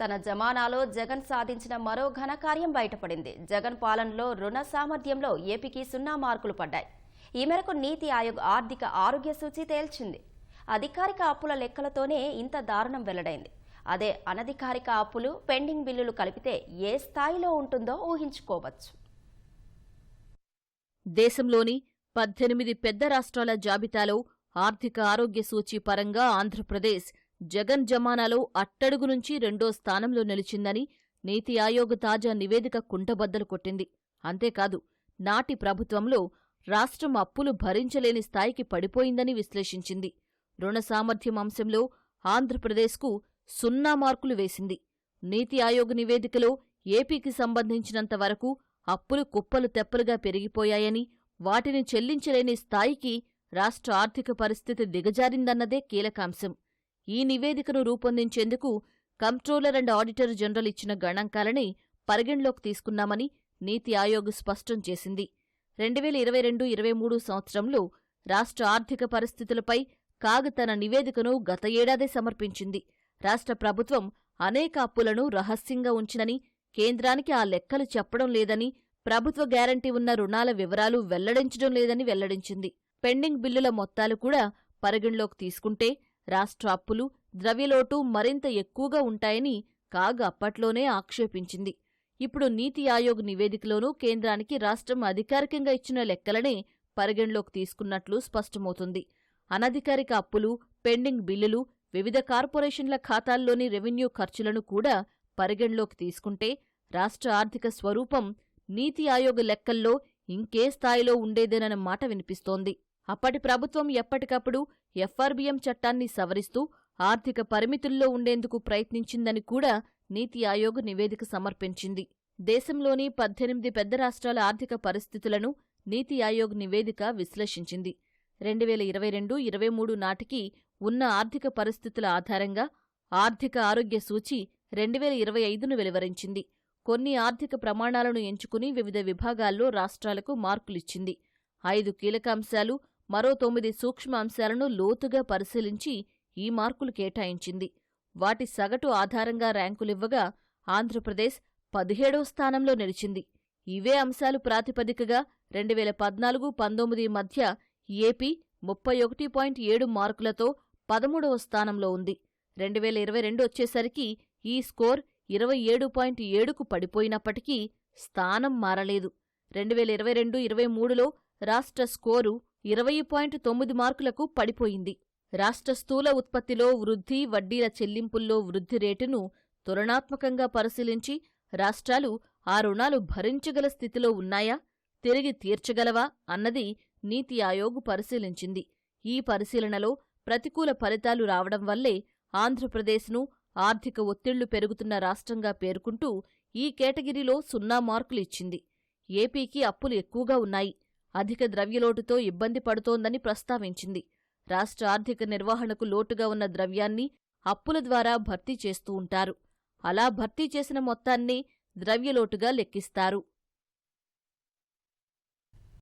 తన జమానాలో జగన్ సాధించిన మరో ఘనకార్యం బయటపడింది. జగన్ పాలనలో రుణ సామర్థ్యంలో ఏపీకి సున్నా మార్కులు పడ్డాయి. ఈ మేరకు నీతి ఆయోగ్ ఆర్థిక ఆరోగ్య సూచి తేల్చింది. అధికారిక అప్పుల లెక్కలతోనే ఇంత దారుణం వెల్లడైంది. అదే అనధికారిక అప్పులు పెండింగ్ బిల్లులు కలిపితే ఏ స్థాయిలో ఉంటుందో ఊహించుకోవచ్చు. దేశంలోని పద్దెనిమిది పెద్ద రాష్ట్రాల జాబితాలో ఆర్థిక ఆరోగ్య సూచి పరంగా ఆంధ్రప్రదేశ్ జగన్ జమానాలో అట్టడుగు నుంచి రెండో స్థానంలో నిలిచిందని నీతి ఆయోగ్ తాజా నివేదిక కుంటబద్దలు కొట్టింది. అంతేకాదు నాటి ప్రభుత్వంలో రాష్ట్రం అప్పులు భరించలేని స్థాయికి పడిపోయిందని విశ్లేషించింది. రుణ సామర్థ్యం అంశంలో ఆంధ్రప్రదేశ్కు సున్నా మార్కులు వేసింది. నీతి ఆయోగ్ నివేదికలో ఏపీకి సంబంధించినంత వరకు అప్పులు కుప్పలు తెప్పలుగా పెరిగిపోయాయని వాటిని చెల్లించలేని స్థాయికి రాష్ట్ర ఆర్థిక పరిస్థితి దిగజారిందన్నదే కీలకాంశం ఈ నివేదికను రూపొందించేందుకు కంప్ట్రోలర్ అండ్ ఆడిటర్ జనరల్ ఇచ్చిన గణాంకాలని పరిగణలోకి తీసుకున్నామని నీతి ఆయోగ్ స్పష్టం చేసింది. రెండువేల ఇరవై రెండు ఇరవై మూడు సంవత్సరంలో రాష్ట్ర ఆర్థిక పరిస్థితులపై కాగ్ తన నివేదికను గత ఏడాదే సమర్పించింది. రాష్ట్ర ప్రభుత్వం అనేక అప్పులను రహస్యంగా ఉంచినని కేంద్రానికి ఆ లెక్కలు చెప్పడం లేదని ప్రభుత్వ గ్యారంటీ ఉన్న రుణాల వివరాలు వెల్లడించడం లేదని వెల్లడించింది. పెండింగ్ బిల్లుల మొత్తాలు కూడా పరిగణలోకి తీసుకుంటే రాష్ట్ర అప్పులు ద్రవ్యలోటు మరింత ఎక్కువగా ఉంటాయని కాగ్ అప్పట్లోనే ఆక్షేపించింది. ఇప్పుడు నీతి ఆయోగ్ నివేదికలోనూ కేంద్రానికి రాష్ట్రం అధికారికంగా ఇచ్చిన లెక్కలనే పరిగణలోకి తీసుకున్నట్లు స్పష్టమవుతుంది. అనధికారిక అప్పులు పెండింగ్ బిల్లులు వివిధ కార్పొరేషన్ల ఖాతాల్లోని రెవెన్యూ ఖర్చులను కూడా పరిగణలోకి తీసుకుంటే రాష్ట్ర ఆర్థిక స్వరూపం నీతి ఆయోగ్ లెక్కల్లో ఇంకే స్థాయిలో ఉండేదేనన్న మాట వినిపిస్తోంది. అప్పటి ప్రభుత్వం ఎప్పటికప్పుడు ఎఫ్ఆర్బిఎం చట్టాన్ని సవరిస్తూ ఆర్థిక పరిమితుల్లో ఉండేందుకు ప్రయత్నించిందని కూడా నీతి ఆయోగ్ నివేదిక సమర్పించింది. దేశంలోని పద్దెనిమిది పెద్ద రాష్ట్రాల ఆర్థిక పరిస్థితులను నీతి ఆయోగ్ నివేదిక విశ్లేషించింది. రెండు వేల ఇరవై రెండు ఇరవై మూడు నాటికి ఉన్న ఆర్థిక పరిస్థితుల ఆధారంగా ఆర్థిక ఆరోగ్య సూచి రెండు వేల ఇరవై ఐదును వెలువరించింది. కొన్ని ఆర్థిక ప్రమాణాలను ఎంచుకుని వివిధ విభాగాల్లో రాష్ట్రాలకు మార్కులిచ్చింది. ఐదు కీలకాంశాలు మరో తొమ్మిది సూక్ష్మ అంశాలను లోతుగా పరిశీలించి ఈ మార్కులు కేటాయించింది. వాటి సగటు ఆధారంగా ర్యాంకులివ్వగా ఆంధ్రప్రదేశ్ పదిహేడో స్థానంలో నిలిచింది. ఇవే అంశాలు ప్రాతిపదికగా రెండు వేల పద్నాలుగు పంతొమ్మిది మధ్య ఏపీ ముప్పై ఒకటి పాయింట్ ఏడు మార్కులతో పదమూడవ స్థానంలో ఉంది. రెండు వేల ఇరవై రెండు వచ్చేసరికి ఈ స్కోర్ ఇరవై ఏడు పాయింట్ ఏడుకు పడిపోయినప్పటికీ స్థానం మారలేదు. రెండు వేల ఇరవై రెండు ఇరవై మూడులో రాష్ట్ర స్కోరు ఇరవై పాయింట్ తొమ్మిది మార్కులకు పడిపోయింది. రాష్ట్ర స్థూల ఉత్పత్తిలో వృద్ధి వడ్డీల చెల్లింపుల్లో వృద్ధి రేటును తులనాత్మకంగా పరిశీలించి రాష్ట్రాలు ఆ రుణాలు భరించగల స్థితిలో ఉన్నాయా తిరిగి తీర్చగలవా అన్నది నీతి ఆయోగ్ పరిశీలించింది. ఈ పరిశీలనలో ప్రతికూల ఫలితాలు రావడం వల్లే ఆంధ్రప్రదేశ్ను ఆర్థిక ఒత్తిళ్ళు పెరుగుతున్న రాష్ట్రంగా పేర్కొంటూ ఈ కేటగిరీలో సున్నా మార్కులు ఇచ్చింది. ఏపీకి అప్పులు ఎక్కువగా ఉన్నాయి. అధిక ద్రవ్యలోటుతో ఇబ్బంది పడుతోందని ప్రస్తావించింది. రాష్ట్ర ఆర్థిక నిర్వహణకు లోటుగా ఉన్న ద్రవ్యాన్ని అప్పుల ద్వారా భర్తీ చేస్తూ ఉంటారు. అలా భర్తీ చేసిన మొత్తాన్ని ద్రవ్యలోటుగా లెక్కిస్తారు.